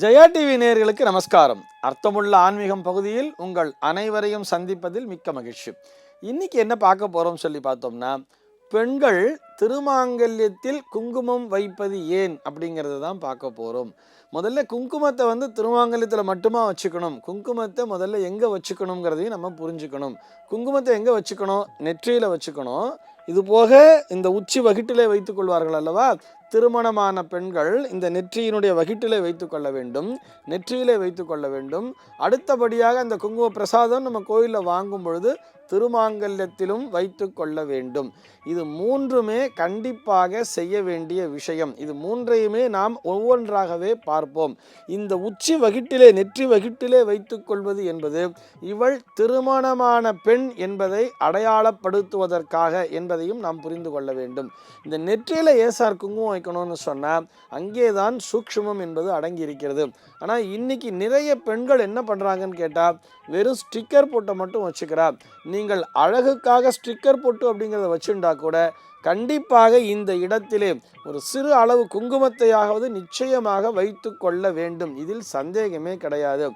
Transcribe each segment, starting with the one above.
Jaya TV நேர்களுக்கு நமஸ்காரம். அர்த்தமுள்ள ஆன்மீகம் பகுதியில் உங்கள் அனைவரையும் சந்திப்பதில் மிக்க மகிழ்ச்சி. இன்னைக்கு என்ன பார்க்க போறோம் சொல்லி பார்த்தோம்னா பெண்கள் திருமாங்கல்யத்தில் குங்குமம் வைப்பது ஏன் அப்படிங்கிறது தான் பார்க்க போகிறோம் முதல்ல குங்குமத்தை வந்து திருமாங்கல்யத்தில் மட்டுமா வச்சுக்கணும்? குங்குமத்தை முதல்ல எங்கே வச்சுக்கணுங்கிறதையும் நம்ம புரிஞ்சுக்கணும். குங்குமத்தை எங்கே வச்சுக்கணும்? நெற்றியில் வச்சுக்கணும். இது போக இந்த உச்சி வகிட்டிலே வைத்துக் கொள்வார்கள் அல்லவா? திருமணமான பெண்கள் இந்த நெற்றியினுடைய வகிட்டிலே வைத்து கொள்ள வேண்டும் நெற்றியிலே வைத்து கொள்ள வேண்டும். அடுத்தபடியாக அந்த குங்கும பிரசாதம் நம்ம கோயிலில் வாங்கும் பொழுது திருமாங்கல்யத்திலும் வைத்து கொள்ள வேண்டும். இது மூன்றுமே கண்டிப்பாக செய்ய வேண்டிய விஷயம். இது மூன்றையுமே நாம் ஒவ்வொன்றாகவே பார்ப்போம். இந்த உச்சி வகிட்டிலே நெற்றி வகிட்டிலே வைத்துக் கொள்வது என்பது இவள் திருமணமான பெண் என்பதை அடையாளப்படுத்துவதற்காக என்பதையும் நாம் புரிந்து கொள்ள வேண்டும். இந்த நெற்றியில் ஏசார் குங்குமம் வைக்கணும்னு சொன்னால் அங்கேதான் சூக்ஷமம் சூக்ஷ்மம் என்பது அடங்கி இருக்கிறது ஆனால் இன்னைக்கு நிறைய பெண்கள் என்ன பண்ணுறாங்கன்னு கேட்டால் வெறும் ஸ்டிக்கர் போட்டை மட்டும் வச்சுக்கிறா. நீங்கள் அழகுக்காக ஸ்டிக்கர் போட்டு அப்படிங்கிறத வச்சுண்டா கூட கண்டிப்பாக இந்த இடத்திலே ஒரு சிறு அளவு குங்குமத்தையாவது நிச்சயமாக வைத்து கொள்ள வேண்டும். இதில் சந்தேகமே கிடையாது.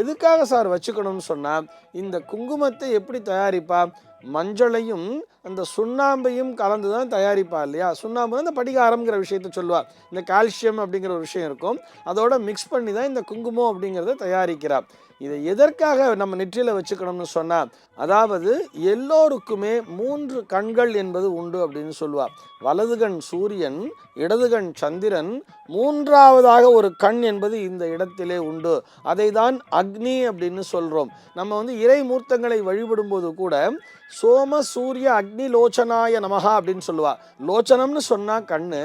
எதுக்காக சார் வச்சுக்கணும்னு சொன்னால் இந்த குங்குமத்தை எப்படி தயாரிப்பா? மஞ்சளையும் அந்த சுண்ணாம்பையும் கலந்து தான் தயாரிப்பா இல்லையா? சுண்ணாம்பு தான் இந்த படிகாரம்ங்கிற விஷயத்த சொல்லுவார் இந்த கால்சியம் அப்படிங்கிற ஒரு விஷயம் இருக்கும். அதோட மிக்ஸ் பண்ணி தான் இந்த குங்குமம் அப்படிங்கிறத தயாரிக்கிறார் இதை எதற்காக நம்ம நெற்றியில் வச்சுக்கணும்னு சொன்னால் அதாவது எல்லோருக்குமே மூன்று கண்கள் என்பது உண்டு அப்படின்னு சொல்லுவாள் வலது கண் சூரியன் இடது கண் சந்திரன் மூன்றாவதாக ஒரு கண் என்பது இந்த இடத்திலே உண்டு. அதை தான் அக்னி அப்படின்னு சொல்கிறோம் நம்ம வந்து இறை மூர்த்தங்களை வழிபடும்போது கூட சோம சூரிய அக்னி அக்னி லோச்சனாய நமகா அப்படின்னு சொல்லுவா. லோச்சனம்னு சொன்னால் கண்ணு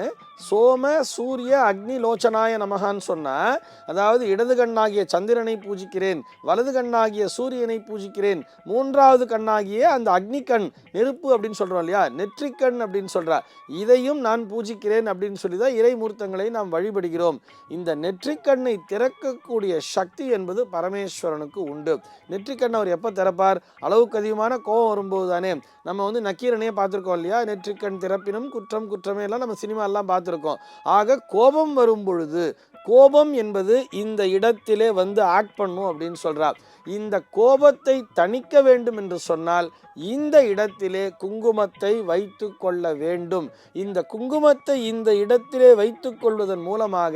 சோம சூரிய அக்னி லோச்சனாய நமகான்னு சொன்னால் அதாவது இடது கண்ணாகிய சந்திரனை பூஜிக்கிறேன் வலது கண்ணாகிய சூரியனை பூஜிக்கிறேன் மூன்றாவது கண்ணாகிய அந்த அக்னி கண் நெருப்பு அப்படின்னு சொல்கிறோம் இல்லையா நெற்றிக்கண் அப்படின்னு சொல்கிறா இதையும் நான் பூஜிக்கிறேன் அப்படின்னு சொல்லி தான் இறைமூர்த்தங்களை நாம் வழிபடுகிறோம். இந்த நெற்றிக்கண்ணை திறக்கக்கூடிய சக்தி என்பது பரமேஸ்வரனுக்கு உண்டு. நெற்றிக்கண் அவர் எப்போ திறப்பார்? அளவுக்கு அதிகமான கோபம் வரும்போது தானே நம்ம வந்து நக்கீரனையே பார்த்துருக்கோம் இல்லையா? நெற்றிக்கண் திறப்பினும் குற்றம் குற்றமே எல்லாம் நம்ம சினிமாலாம் பார்த்துருக்கோம். ஆக கோபம் வரும் பொழுது கோபம் என்பது இந்த இடத்திலே வந்து ஆக்ட் பண்ணும் அப்படின்னு சொல்கிறார் இந்த கோபத்தை தணிக்க வேண்டும் என்று சொன்னால் இந்த இடத்திலே குங்குமத்தை வைத்து கொள்ள வேண்டும். இந்த குங்குமத்தை இந்த இடத்திலே வைத்து கொள்வதன் மூலமாக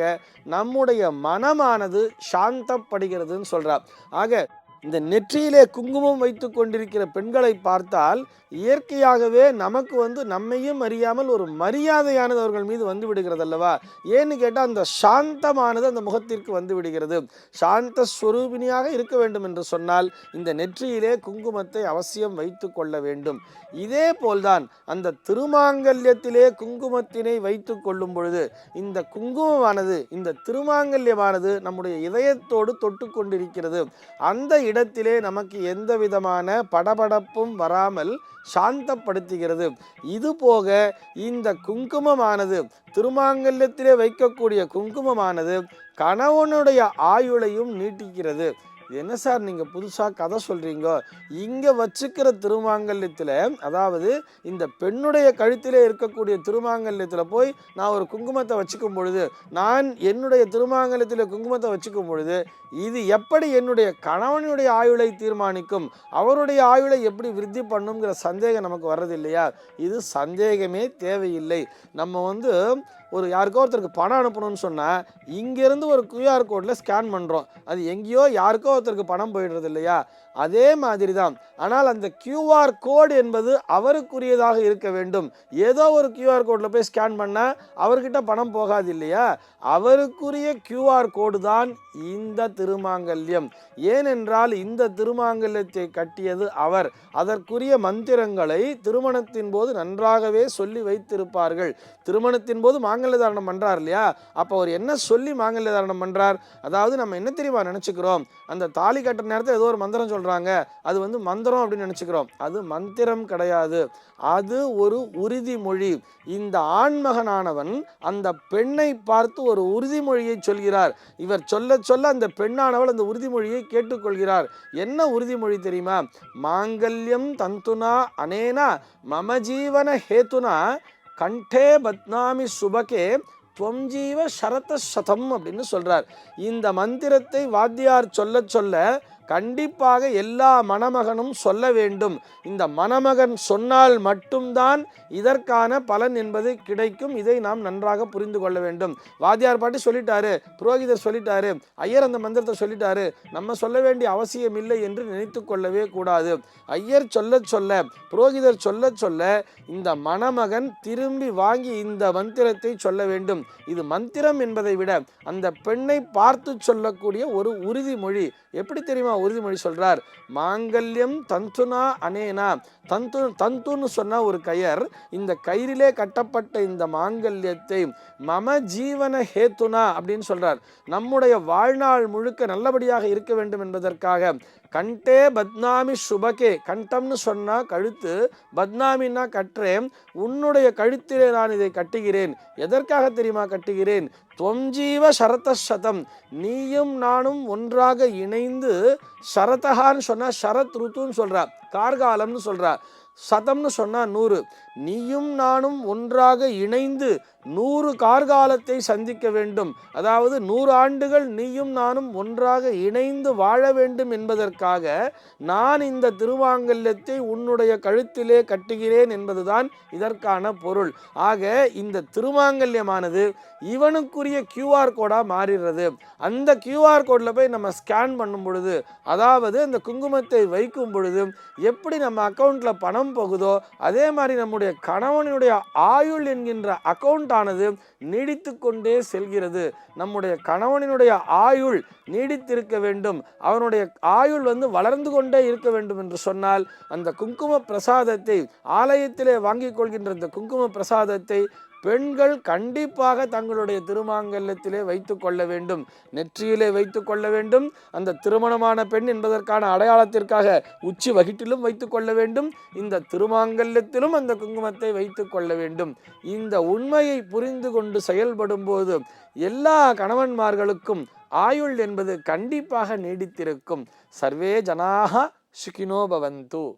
நம்முடைய மனமானது சாந்தப்படுகிறதுன்னு சொல்கிறார் ஆக இந்த நெற்றியிலே குங்குமம் வைத்து கொண்டிருக்கிற பெண்களை பார்த்தால் இயற்கையாகவே நமக்கு வந்து நம்மையும் அறியாமல் ஒரு மரியாதையானது அவர்கள் மீது வந்து விடுகிறது அல்லவா ஏன்னு கேட்டால் அந்த சாந்தமானது அந்த முகத்திற்கு வந்து விடுகிறது. சாந்த ஸ்வரூபிணியாக இருக்க வேண்டும் என்று சொன்னால் இந்த நெற்றியிலே குங்குமத்தை அவசியம் வைத்து கொள்ள வேண்டும். இதே போல்தான் அந்த திருமாங்கல்யத்திலே குங்குமத்தினை வைத்து கொள்ளும் பொழுது இந்த குங்குமமானது இந்த திருமாங்கல்யமானது நம்முடைய இதயத்தோடு தொட்டு கொண்டிருக்கிறது. அந்த இடத்திலே நமக்கு எந்த விதமான படபடப்பும் வராமல் சாந்தப்படுத்துகிறது. இது போக இந்த குங்குமமானது திருமாங்கல்யத்திலே வைக்கக்கூடிய குங்குமமானது கணவனுடைய ஆயுளையும் நீட்டிக்கிறது. என்ன சார் நீங்கள் புதுசாக கதை சொல்கிறீங்க இங்கே வச்சுக்கிற திருமாங்கல்யத்தில் அதாவது இந்த பெண்ணுடைய கழுத்திலே இருக்கக்கூடிய திருமாங்கல்யத்தில் போய் நான் ஒரு குங்குமத்தை வச்சுக்கும் பொழுது நான் என்னுடைய திருமாங்கல்யத்தில் குங்குமத்தை வச்சுக்கும் பொழுது இது எப்படி என்னுடைய கணவனுடைய ஆயுளை தீர்மானிக்கும்? அவருடைய ஆயுளை எப்படி விருத்தி பண்ணுங்கிற சந்தேகம் நமக்கு வர்றது இல்லையா இது சந்தேகமே தேவையில்லை. நம்ம வந்து ஒரு யாருக்கோ ஒருத்தருக்கு பணம் அனுப்பணும்னு சொன்னால் இங்கேருந்து ஒரு க்யூஆர் கோடில் ஸ்கேன் பண்ணுறோம் அது எங்கேயோ யாருக்கோ ஒருத்தருக்கு பணம் போயிடுறது இல்லையா? அதே மாதிரி தான் ஆனால் அந்த க்யூஆர் கோடு என்பது அவருக்குரியதாக இருக்க வேண்டும். ஏதோ ஒரு க்யூஆர் கோடில் போய் ஸ்கேன் பண்ணால் அவர்கிட்ட பணம் போகாது இல்லையா? அவருக்குரிய க்யூஆர் கோடு தான் இந்த திருமாங்கல்யம். ஏனென்றால் இந்த திருமாங்கல்யத்தை கட்டியது அவர். அதற்குரிய மந்திரங்களை திருமணத்தின் போது நன்றாகவே சொல்லி வைத்திருப்பார்கள். திருமணத்தின் போது மாங்கல்ய தாரணம் பண்ணுறார் இல்லையா? அப்போ அவர் என்ன சொல்லி மாங்கல்ய தாரணம் பண்ணுறார் அதாவது நம்ம என்ன தெரியுமா நினச்சிக்கிறோம்? அந்த தாலி கட்டுற நேரத்தில் ஏதோ ஒரு மந்திரம் சொல்கிறாங்க அது வந்து மந்திரம் அப்படின்னு நினச்சிக்கிறோம். அது மந்திரம் கிடையாது. அது ஒரு உறுதிமொழி இந்த ஆண்மகனானவன் அந்த பெண்ணை பார்த்து ஒரு உறுதிமொழியை சொல்கிறார். இவர் சொல்ல சொல்ல அந்த பெண்ணானவள் அந்த உறுதிமொழியை கேட்டுக்கொள்கிறார். என்ன உறுதிமொழி தெரியுமா? மாங்கல்யம் தந்துனா அனேனா மம ஜீவன ஹேத்துனா கண்டே பத்னாமி சுபகே துவம் ஜீவ சரத சதம் அப்படின்னு சொல்கிறார் இந்த மந்திரத்தை வாத்தியார் சொல்ல சொல்ல கண்டிப்பாக எல்லா மணமகனும் சொல்ல வேண்டும். இந்த மணமகன் சொன்னால் மட்டும்தான் இதற்கான பலன் என்பது கிடைக்கும். இதை நாம் நன்றாக புரிந்து கொள்ள வேண்டும். வாத்தியார் பாட்டி சொல்லிட்டாரு புரோகிதர் சொல்லிட்டாரு ஐயர் அந்த மந்திரத்தை சொல்லிட்டாரு. நம்ம சொல்ல வேண்டிய அவசியம் இல்லை என்று நினைத்து கொள்ளவே கூடாது. ஐயர் சொல்ல சொல்ல புரோகிதர் சொல்ல சொல்ல இந்த மணமகன் திரும்பி வாங்கி இந்த மந்திரத்தை சொல்ல வேண்டும். இது மந்திரம் என்பதை விட அந்த பெண்ணை பார்த்து சொல்லக்கூடிய ஒரு உறுதிமொழி. எப்படி தெரியுமா உறுதிமொழி சொல்றார். மாங்கல்யம் தந்துனா அனேனா. தந்து தந்துன்னு சொன்ன ஒரு கயர் இந்த கயிறிலே கட்டப்பட்ட இந்த மாங்கல்யத்தை மம ஜீவன ஹேத்துனா அப்படின்னு சொல்றார். நம்முடைய வாழ்நாள் முழுக்க நல்லபடியாக இருக்க வேண்டும் என்பதற்காக கண்டே பத்னாமி சுபகே. கண்டம்னு சொன்னா கழுத்து. பத்னாமின்னா கற்றேன் உன்னுடைய கழுத்திலே நான் இதை கட்டுகிறேன். எதற்காக தெரியுமா கட்டுகிறேன்? தொஞ்சீவ சரத சதம் நீயும் நானும் ஒன்றாக இணைந்து சரதகான்னு சொன்னா சரத் ருத்துன்னு சொல்கிறா கார்காலம்னு சொல்கிறா சதம்னு சொன்னா நூறு. நீயும் நானும் ஒன்றாக இணைந்து நூறு கார்காலத்தை சந்திக்க வேண்டும். அதாவது நூறு ஆண்டுகள் நீயும் நானும் ஒன்றாக இணைந்து வாழ வேண்டும் என்பதற்காக நான் இந்த திருவாங்கல்யத்தை உன்னுடைய கழுத்திலே கட்டுகிறேன் என்பதுதான் இதற்கான பொருள். ஆக இந்த திருமாங்கல்யமானது இவனுக்குரிய கியூஆர் கோடாக மாறிடுறது. அந்த கியூஆர் கோடில் போய் நம்ம ஸ்கேன் பண்ணும் பொழுது அதாவது அந்த குங்குமத்தை வைக்கும் பொழுது எப்படி நம்ம அக்கௌண்ட்டில் பணம் போகுதோ அதே மாதிரி நம்முடைய கணவனுடைய ஆயுள் என்கின்ற அக்கௌண்ட் ஆயுளானது நீடித்து கொண்டே செல்கிறது. நம்முடைய கணவனினுடைய ஆயுள் நீடித்திருக்க வேண்டும். அவனுடைய ஆயுள் வந்து வளர்ந்து கொண்டே இருக்க வேண்டும் என்று சொன்னால் அந்த குங்கும பிரசாதத்தை ஆலயத்திலே வாங்கிக் கொள்கின்ற இந்த குங்கும பிரசாதத்தை பெண்கள் கண்டிப்பாக தங்களுடைய திருமாங்கல்யத்திலே வைத்து கொள்ள வேண்டும். நெற்றியிலே வைத்து கொள்ள வேண்டும். அந்த திருமணமான பெண் என்பதற்கான அடையாளத்திற்காக உச்சி வகிட்டிலும் வைத்து கொள்ள வேண்டும். இந்த திருமாங்கல்யத்திலும் அந்த குங்குமத்தை வைத்து கொள்ள வேண்டும். இந்த உண்மையை புரிந்து கொண்டு செயல்படும் போது எல்லா கணவன்மார்களுக்கும் ஆயுள் என்பது கண்டிப்பாக நீடித்திருக்கும். சர்வே ஜனாக சுகினோ பவந்து.